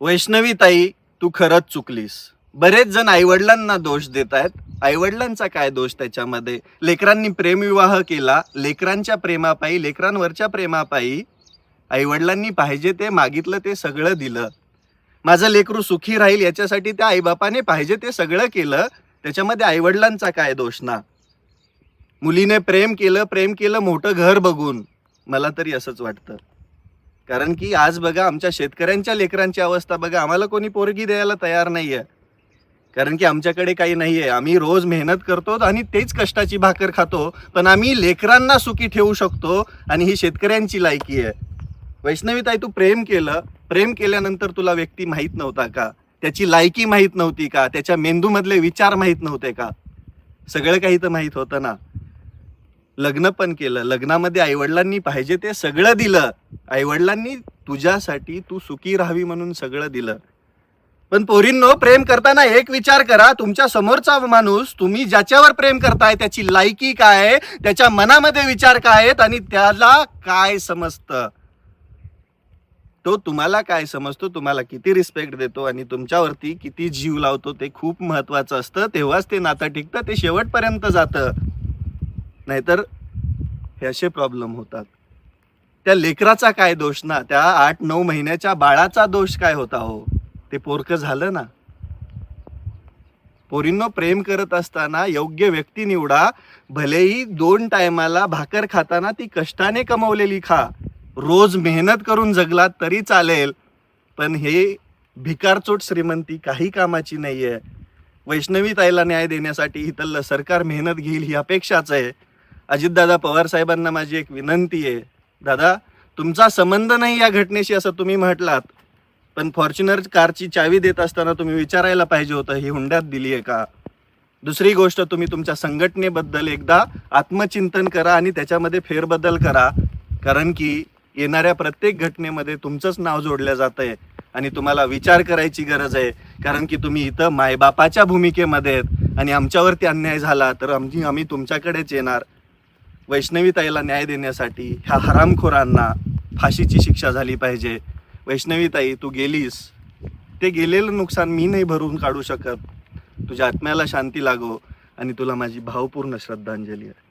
वैष्णवी ताई तू खरंच चुकलीस. बरेच जण आईवडिलांना दोष देत आहेत. आईवडिलांचा काय दोष त्याच्यामध्ये? लेकरांनी प्रेमविवाह केला लेकरांच्या प्रेमापायी लेकरांवरच्या प्रेमापायी आईवडिलांनी पाहिजे ते मागितलं ते सगळं दिलं. माझं लेकरू सुखी राहील याच्यासाठी त्या आईबापाने पाहिजे ते सगळं केलं. त्याच्यामध्ये आईवडिलांचा काय दोष ना? मुलीने प्रेम केलं प्रेम केलं मोठं घर बघून. मला तरी असंच वाटतं. कारण की आज बघा आमच्या शेतकऱ्यांच्या लेकरांची अवस्था बघा. आम्हाला कोणी पोरगी द्यायला तयार नाहीये. कारण की आमच्याकडे काही नाहीये. आम्ही रोज मेहनत करतो आणि तेच कष्टाची भाकर खातो. पण आम्ही लेकरांना सुखी ठेवू शकतो आणि ही शेतकऱ्यांची लायकी आहे. वैष्णवीताई तू प्रेम केलं. प्रेम केल्यानंतर तुला व्यक्ती माहीत नव्हता का? त्याची लायकी माहीत नव्हती का? त्याच्या मेंदूमधले विचार माहीत नव्हते का? सगळं काही तर माहीत होतं ना. लग्न पण केलं. लग्नामध्ये आईवडिलांनी पाहिजे ते सगळं दिलं. आईवडिलांनी तुझ्यासाठी तू सुखी राहावी म्हणून सगळं दिलं. पण पोरींनो प्रेम करताना एक विचार करा. तुमच्या समोरचा माणूस तुम्ही ज्याच्यावर प्रेम करताय त्याची लायकी काय आहे त्याच्या मनामध्ये विचार काय आहेत आणि त्याला काय समजतं? तो तुम्हाला काय समजतो तुम्हाला किती रिस्पेक्ट देतो आणि तुमच्यावरती किती जीव लावतो ते खूप महत्वाचं असतं. तेव्हाच ते नातं टिकतं ते शेवटपर्यंत जातं. नाहीतर हे असे प्रॉब्लेम होतात. त्या लेकराचा काय दोष ना? त्या आठ नऊ महिन्याच्या बाळाचा दोष काय होता हो? ते पोरक झालं ना? पोरींनो प्रेम करत असताना योग्य व्यक्ती निवडा. भलेही दोन टायमाला भाकर खाताना ती कष्टाने कमवलेली खा. रोज मेहनत करून जगलात तरी चालेल. पण हे भिकारचोट श्रीमंती काही कामाची नाहीये. वैष्णवी ताईला न्याय देण्यासाठी इथलं सरकार मेहनत घेईल ही अपेक्षाच आहे. अजितदादा पवार साहेबांना माझी एक विनंती आहे. दादा तुमचा संबंध नाही या घटनेशी असं तुम्ही म्हटलात पण फॉर्च्युनर कारची चावी देत असताना तुम्ही विचारायला पाहिजे होतं ही हुंड्यात दिली आहे का? दुसरी गोष्ट तुम्ही तुमच्या संघटनेबद्दल एकदा आत्मचिंतन करा आणि त्याच्यामध्ये फेरबदल करा कारण की येणाऱ्या प्रत्येक घटनेमध्ये तुमचंच नाव जोडलं जात आहे आणि तुम्हाला विचार करायची गरज आहे कारण की तुम्ही इथं मायबापाच्या भूमिकेमध्ये आहेत आणि आमच्यावरती अन्याय झाला तर आमची आम्ही तुमच्याकडेच येणार. वैष्णवीताईला न्याय देण्यासाठी ह्या हरामखोरांना फाशीची शिक्षा झाली पाहिजे. वैष्णवीताई तू गेलीस. ते गेलेलं नुकसान मी नाही भरून काढू शकत. तुझ्या आत्म्याला शांती लागो आणि तुला माझी भावपूर्ण श्रद्धांजली आहे.